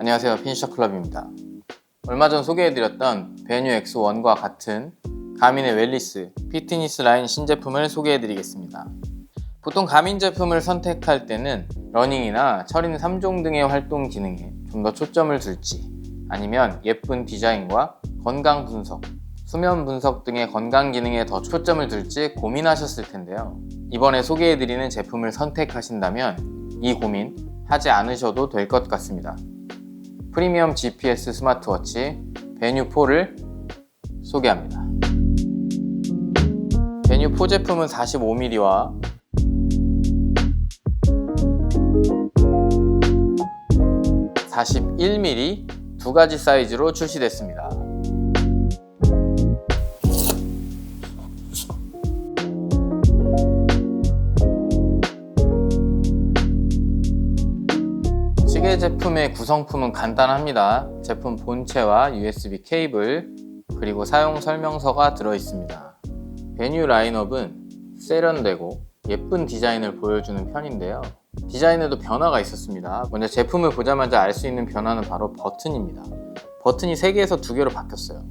안녕하세요 피니셔 클럽입니다 얼마 전 소개해드렸던 베뉴 X1과 같은 가민의 웰리스 피트니스 라인 신제품을 소개해드리겠습니다 보통 가민 제품을 선택할 때는 러닝이나 철인 3종 등의 활동 기능에 좀 더 초점을 둘지 아니면 예쁜 디자인과 건강 분석, 수면 분석 등의 건강 기능에 더 초점을 둘지 고민하셨을 텐데요. 이번에 소개해드리는 제품을 선택하신다면 이 고민 하지 않으셔도 될 것 같습니다. 프리미엄 GPS 스마트워치 베뉴4를 소개합니다. 베뉴4 제품은 45mm와 41mm 두 가지 사이즈로 출시됐습니다. 제품의 구성품은 간단합니다. 제품 본체와 USB 케이블, 그리고 사용 설명서가 들어 있습니다. 베뉴 라인업은 세련되고 예쁜 디자인을 보여주는 편인데요. 디자인에도 변화가 있었습니다. 먼저 제품을 보자마자 알 수 있는 변화는 바로 버튼입니다. 버튼이 3개에서 2개로 바뀌었어요.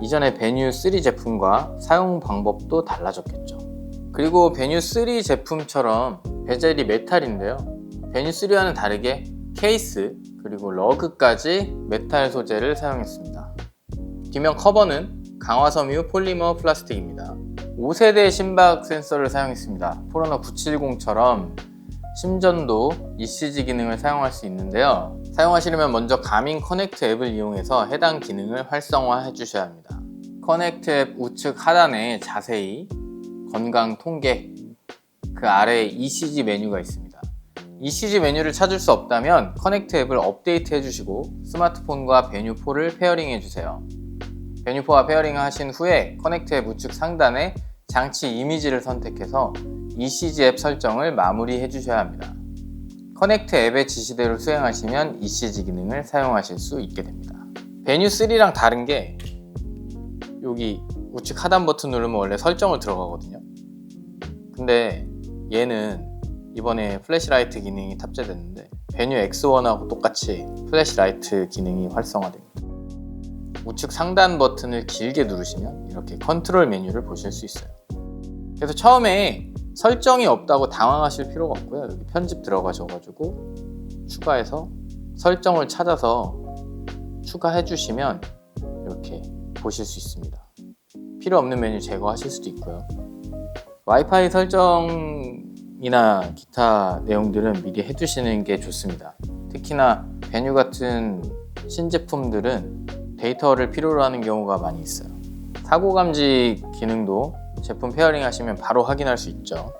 이전에 베뉴 3 제품과 사용 방법도 달라졌겠죠. 그리고 베뉴 3 제품처럼 베젤이 메탈인데요. 베뉴 3와는 다르게 케이스 그리고 러그까지 메탈 소재를 사용했습니다. 뒷면 커버는 강화섬유 폴리머 플라스틱입니다. 5세대 심박 센서를 사용했습니다. 포르노 970처럼 심전도 ECG 기능을 사용할 수 있는데요. 사용하시려면 먼저 가민 커넥트 앱을 이용해서 해당 기능을 활성화해 주셔야 합니다. 커넥트 앱 우측 하단에 자세히 건강 통계 그 아래에 ECG 메뉴가 있습니다. ECG 메뉴를 찾을 수 없다면 커넥트 앱을 업데이트 해주시고 스마트폰과 베뉴4를 페어링 해 주세요. 베뉴4와 페어링 하신 후에 커넥트 앱 우측 상단에 장치 이미지를 선택해서 ECG 앱 설정을 마무리해 주셔야 합니다. 커넥트 앱의 지시대로 수행하시면 ECG 기능을 사용하실 수 있게 됩니다. 베뉴3랑 다른 게 여기 우측 하단 버튼 누르면 원래 설정을 들어가거든요. 근데 얘는 이번에 플래시라이트 기능이 탑재됐는데 베뉴 X1하고 똑같이 플래시라이트 기능이 활성화됩니다. 우측 상단 버튼을 길게 누르시면 이렇게 컨트롤 메뉴를 보실 수 있어요. 그래서 처음에 설정이 없다고 당황하실 필요가 없고요. 여기 편집 들어가셔가지고 추가해서 설정을 찾아서 추가해 주시면 이렇게 보실 수 있습니다. 필요 없는 메뉴 제거하실 수도 있고요. 와이파이 설정 이나 기타 내용들은 미리 해두시는 게 좋습니다. 특히나 베뉴 같은 신제품들은 데이터를 필요로 하는 경우가 많이 있어요. 사고 감지 기능도 제품 페어링 하시면 바로 확인할 수 있죠.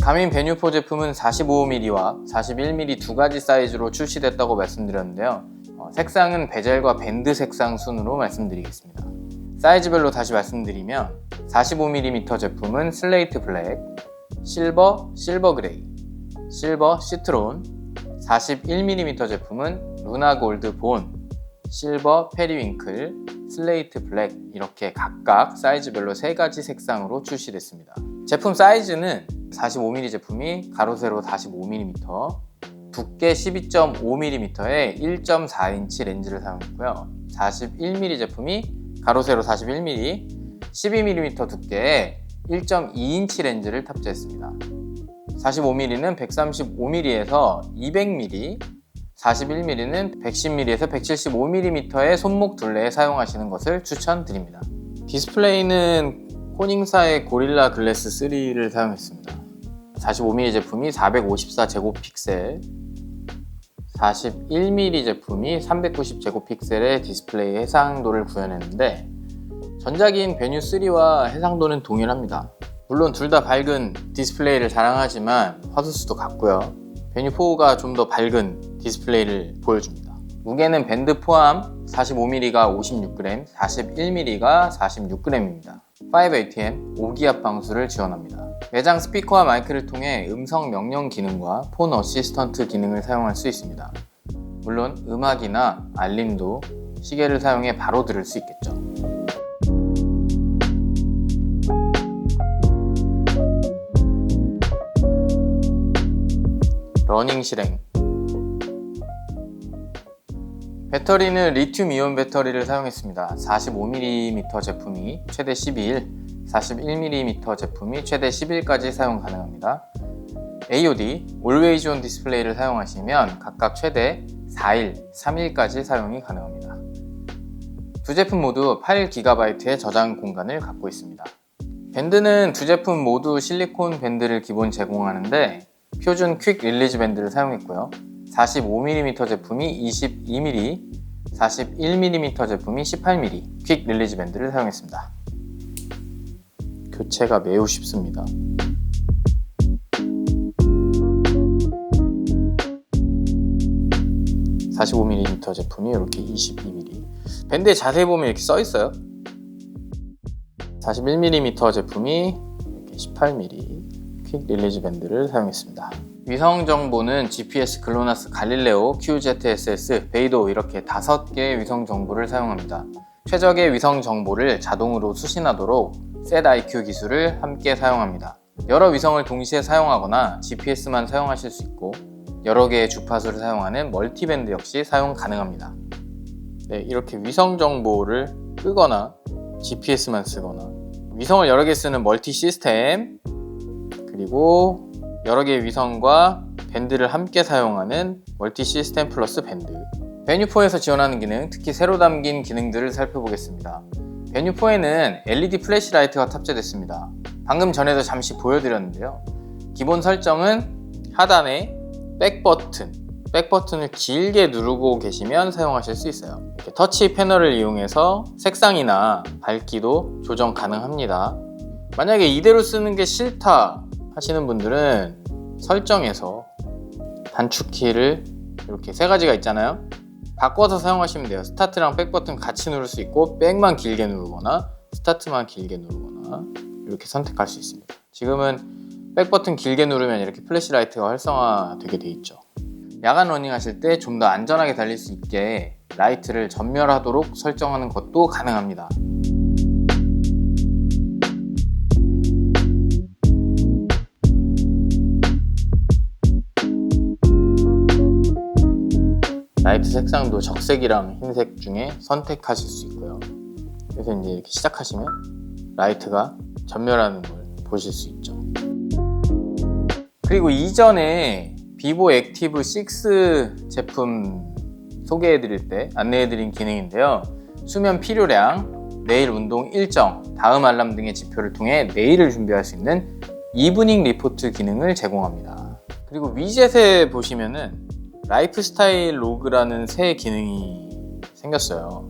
가민 베뉴4 제품은 45mm와 41mm 두 가지 사이즈로 출시됐다고 말씀드렸는데요. 어, 색상은 베젤과 밴드 색상 순으로 말씀드리겠습니다. 사이즈별로 다시 말씀드리면 45mm 제품은 슬레이트 블랙, 실버, 실버 그레이, 실버 시트론, 41mm 제품은 루나 골드 본, 실버 페리윙클, 슬레이트 블랙 이렇게 각각 사이즈별로 세 가지 색상으로 출시됐습니다. 제품 사이즈는 45mm 제품이 가로 세로 45mm, 두께 12.5mm의 1.4인치 렌즈를 사용했고요. 41mm 제품이 가로 세로 41mm, 12mm 두께의 1.2인치 렌즈를 탑재했습니다. 45mm는 135mm에서 200mm, 41mm는 110mm에서 175mm의 손목 둘레에 사용하시는 것을 추천드립니다. 디스플레이는 코닝사의 고릴라 글래스 3를 사용했습니다. 45mm 제품이 454제곱픽셀, 41mm 제품이 390제곱픽셀의 디스플레이 해상도를 구현했는데 전작인 베뉴 3와 해상도는 동일합니다. 물론 둘 다 밝은 디스플레이를 자랑하지만 화소수도 같고요. 베뉴 4가 좀 더 밝은 디스플레이를 보여줍니다. 무게는 밴드 포함 45mm가 56g, 41mm가 46g입니다. 5ATM 5기압 방수를 지원합니다. 매장 스피커와 마이크를 통해 음성 명령 기능과 폰 어시스턴트 기능을 사용할 수 있습니다. 물론 음악이나 알림도 시계를 사용해 바로 들을 수 있겠죠. 러닝 실행 배터리는 리튬 이온 배터리를 사용했습니다. 45mm 제품이 최대 12일, 41mm 제품이 최대 10일까지 사용 가능합니다. AOD, Always On 디스플레이를 사용하시면 각각 최대 4일, 3일까지 사용이 가능합니다. 두 제품 모두 8GB의 저장 공간을 갖고 있습니다. 밴드는 두 제품 모두 실리콘 밴드를 기본 제공하는데 표준 퀵 릴리즈 밴드를 사용했고요. 45mm 제품이 22mm, 41mm 제품이 18mm 퀵 릴리즈 밴드를 사용했습니다. 교체가 매우 쉽습니다. (45mm) 제품이 이렇게 22mm 밴드에 자세히 보면 이렇게 써 있어요 41mm 제품이 이렇게 18mm 퀵 릴리즈 밴드를 사용했습니다. 위성 정보는 GPS, 글로나스, 갈릴레오, QZSS, 베이도 이렇게 다섯 개의 위성 정보를 사용합니다. 최적의 위성 정보를 자동으로 수신하도록 SetIQ 기술을 함께 사용합니다. 여러 위성을 동시에 사용하거나 GPS만 사용하실 수 있고 여러 개의 주파수를 사용하는 멀티밴드 역시 사용 가능합니다. 네, 이렇게 위성 정보를 끄거나 GPS만 쓰거나 위성을 여러 개 쓰는 멀티 시스템 그리고 여러 개의 위성과 밴드를 함께 사용하는 멀티 시스템 플러스 밴드 베뉴4에서 지원하는 기능 특히 새로 담긴 기능들을 살펴보겠습니다 베뉴4에는 LED 플래시 라이트가 탑재됐습니다 방금 전에도 잠시 보여드렸는데요 기본 설정은 하단에 백 버튼 백 버튼을 길게 누르고 계시면 사용하실 수 있어요. 이렇게 터치 패널을 이용해서 색상이나 밝기도 조정 가능합니다. 만약에 이대로 쓰는 게 싫다 하시는 분들은 설정에서 단축키를 이렇게 세 가지가 있잖아요. 바꿔서 사용하시면 돼요. 스타트랑 백 버튼 같이 누를 수 있고 백만 길게 누르거나 스타트만 길게 누르거나 이렇게 선택할 수 있습니다. 지금은 백 버튼 길게 누르면 이렇게 플래시 라이트가 활성화되게 돼 있죠. 야간 러닝 하실 때 좀 더 안전하게 달릴 수 있게 라이트를 전멸하도록 설정하는 것도 가능합니다. 라이트 색상도 적색이랑 흰색 중에 선택하실 수 있고요. 그래서 이제 이렇게 시작하시면 라이트가 전멸하는 걸 보실 수 있죠. 그리고 이전에 비보 액티브 6 제품 소개해 드릴 때 안내해 드린 기능인데요. 수면 필요량, 내일 운동 일정, 다음 알람 등의 지표를 통해 내일을 준비할 수 있는 이브닝 리포트 기능을 제공합니다. 그리고 위젯에 보시면은 라이프 스타일 로그라는 새 기능이 생겼어요.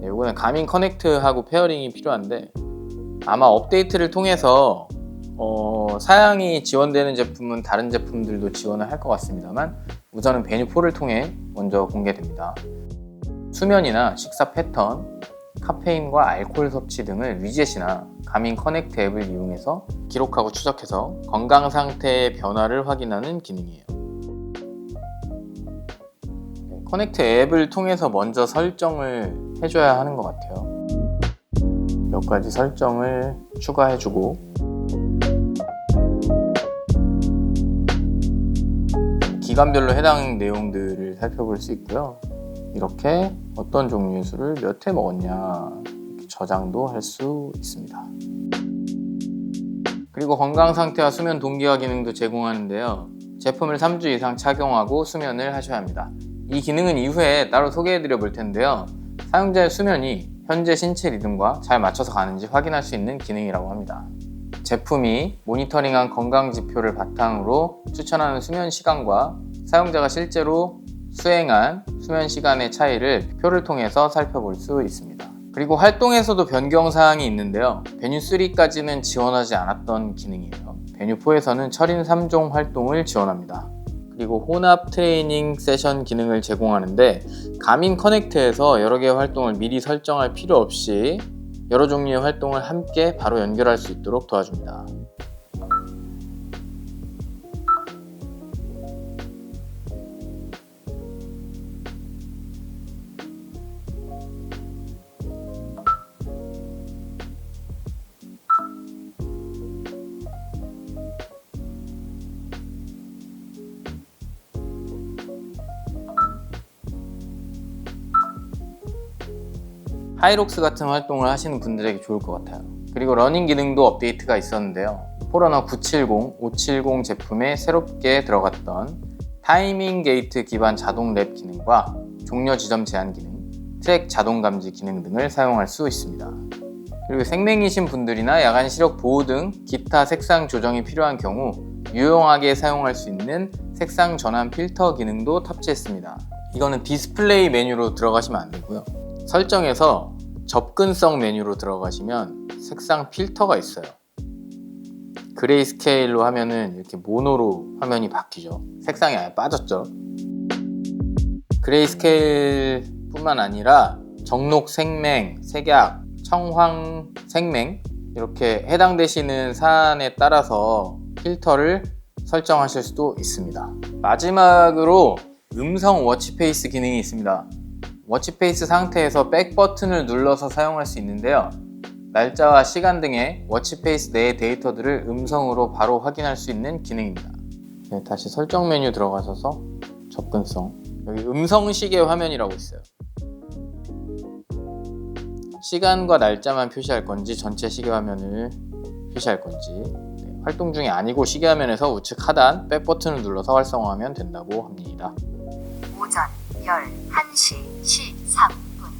네, 이거는 가민 커넥트하고 페어링이 필요한데 아마 업데이트를 통해서 어, 사양이 지원되는 제품은 다른 제품들도 지원을 할 것 같습니다만 우선은 베뉴4를 통해 먼저 공개됩니다. 수면이나 식사 패턴, 카페인과 알코올 섭취 등을 위젯이나 가민 커넥트 앱을 이용해서 기록하고 추적해서 건강 상태의 변화를 확인하는 기능이에요. 네, 커넥트 앱을 통해서 먼저 설정을 해줘야 하는 것 같아요. 몇 가지 설정을 추가해주고 기간별로 해당 내용들을 살펴볼 수 있고요. 이렇게 어떤 종류의 술을 몇 회 먹었냐 저장도 할 수 있습니다. 그리고 건강 상태와 수면 동기화 기능도 제공하는데요. 제품을 3주 이상 착용하고 수면을 하셔야 합니다. 이 기능은 이후에 따로 소개해드려 볼 텐데요. 사용자의 수면이 현재 신체 리듬과 잘 맞춰서 가는지 확인할 수 있는 기능이라고 합니다. 제품이 모니터링한 건강 지표를 바탕으로 추천하는 수면 시간과 사용자가 실제로 수행한 수면 시간의 차이를 표를 통해서 살펴볼 수 있습니다. 그리고 활동에서도 변경 사항이 있는데요. 베뉴 3까지는 지원하지 않았던 기능이에요. 베뉴 4에서는 철인 3종 활동을 지원합니다. 그리고 혼합 트레이닝 세션 기능을 제공하는데 가민 커넥트에서 여러 개의 활동을 미리 설정할 필요 없이 여러 종류의 활동을 함께 바로 연결할 수 있도록 도와줍니다. 하이록스 같은 활동을 하시는 분들에게 좋을 것 같아요. 그리고 러닝 기능도 업데이트가 있었는데요. 포러너 970, 570 제품에 새롭게 들어갔던 타이밍 게이트 기반 자동 랩 기능과 종료 지점 제한 기능, 트랙 자동 감지 기능 등을 사용할 수 있습니다. 그리고 생맹이신 분들이나 야간 시력 보호 등 기타 색상 조정이 필요한 경우 유용하게 사용할 수 있는 색상 전환 필터 기능도 탑재했습니다. 이거는 디스플레이 메뉴로 들어가시면 안 되고요. 설정에서 접근성 메뉴로 들어가시면 색상 필터가 있어요. 그레이 스케일로 하면은 이렇게 모노로 화면이 바뀌죠. 색상이 아예 빠졌죠. 그레이 스케일 뿐만 아니라 정록 생맹, 색약, 청황 생맹 이렇게 해당되시는 사안에 따라서 필터를 설정하실 수도 있습니다. 마지막으로 음성 워치페이스 기능이 있습니다. 워치페이스 상태에서 백 버튼을 눌러서 사용할 수 있는데요. 날짜와 시간 등의 워치페이스 내의 데이터들을 음성으로 바로 확인할 수 있는 기능입니다. 네, 다시 설정 메뉴 들어가셔서 접근성 여기 음성 시계 화면이라고 있어요. 시간과 날짜만 표시할 건지 전체 시계 화면을 표시할 건지 네, 활동 중이 아니고 시계 화면에서 우측 하단 백 버튼을 눌러서 활성화하면 된다고 합니다. 오전 11시 13분.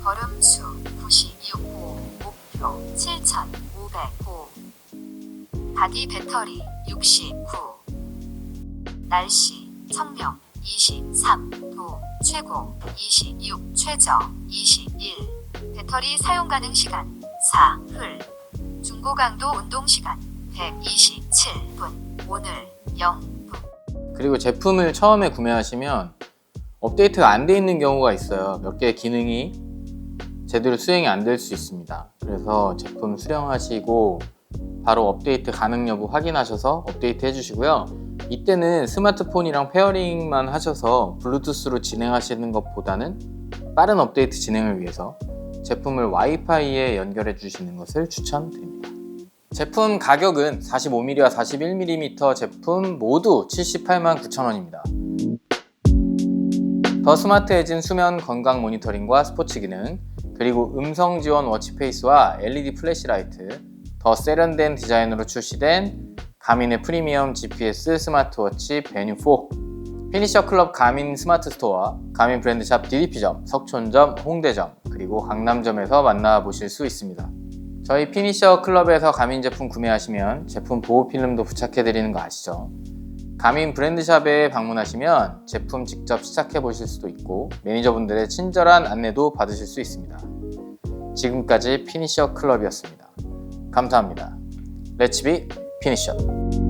걸음수 96호 목표 7505 바디 배터리 69 날씨 청명 23도. 최고 26 최저 21 배터리 사용 가능 시간 4흘. 중고 강도 운동 시간 127분. 오늘 0분 그리고 제품을 처음에 구매하시면 업데이트가 안 돼 있는 경우가 있어요. 몇 개의 기능이 제대로 수행이 안 될 수 있습니다. 그래서 제품 수령하시고 바로 업데이트 가능 여부 확인하셔서 업데이트 해주시고요. 이때는 스마트폰이랑 페어링만 하셔서 블루투스로 진행하시는 것보다는 빠른 업데이트 진행을 위해서 제품을 와이파이에 연결해 주시는 것을 추천드립니다. 제품 가격은 45mm와 41mm 제품 모두 78만 9천원입니다. 더 스마트해진 수면 건강 모니터링과 스포츠 기능, 그리고 음성 지원 워치페이스와 LED 플래시라이트, 더 세련된 디자인으로 출시된 가민의 프리미엄 GPS 스마트워치 베뉴4, 피니셔 클럽 가민 스마트 스토어, 가민 브랜드샵 DDP점, 석촌점, 홍대점, 그리고 강남점에서 만나보실 수 있습니다. 저희 피니셔 클럽에서 가민 제품 구매하시면 제품 보호 필름도 부착해드리는 거 아시죠? 가민 브랜드샵에 방문하시면 제품 직접 시작해 보실 수도 있고 매니저분들의 친절한 안내도 받으실 수 있습니다. 지금까지 피니셔 클럽이었습니다. 감사합니다. 렛츠비 피니셔.